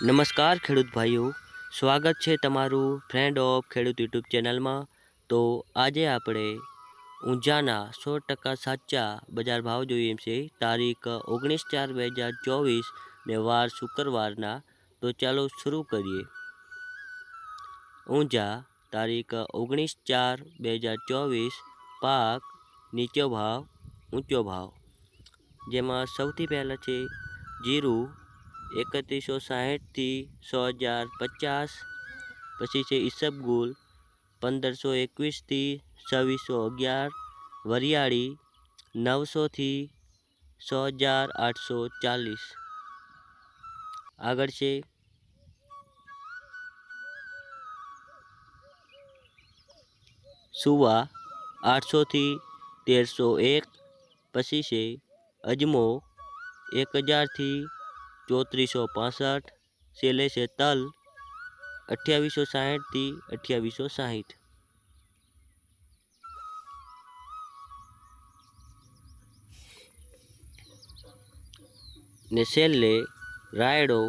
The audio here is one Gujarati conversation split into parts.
નમસ્કાર ખેડૂત ભાઈઓ, સ્વાગત છે તમારું ફ્રેન્ડ ઓફ ખેડૂત યુટ્યુબ ચેનલમાં. તો આજે આપણે ઊંઝાના સો ટકા સાચા બજાર ભાવ જોઈએ છે. તારીખ ઓગણીસ ચાર બે હજાર ચોવીસ ને વાર શુક્રવારના. તો ચાલો શરૂ કરીએ. ઊંઝા, તારીખ ઓગણીસ ચાર બે હજાર ચોવીસ, પાક નીચો ભાવ, ઊંચો ભાવ. જેમાં સૌથી પહેલાં છે જીરું એકત્રીસો સાહીઠથી સો હજાર પચાસ પછી છે ઈસબગુલ પંદરસો એકવીસથી છવ્વીસો અગિયાર વરિયાળી નવસોથી સો હજાર આઠસો ચાલીસ આગળ છે સુવા આઠસોથી તેરસો એક પછી છે અજમો એક હજારથી ચોત્રીસો પાસઠ, છેલ્લે છે તલ, અઠ્યાવીસો સાહીઠથી અઠ્યાવીસો સાહીઠ. ને છેલ્લે રાયડો,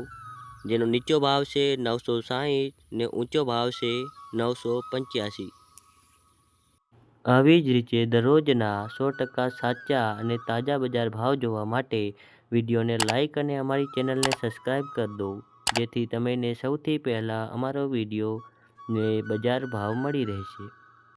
જેનો નીચો ભાવ છે નવસો સાહીઠ ને ઊંચો ભાવ છે નવસો પંચ્યાસી. આવી જ રીતે દરરોજના સો ટકા સાચા અને તાજા બજાર ભાવ જોવા માટે વિડીયોને લાઇક અને અમારી ચેનલને સબસ્ક્રાઈબ કરી દો, જેથી તમને સૌથી પહેલાં અમારો વીડિયો ને બજાર ભાવ મળી રહેશે.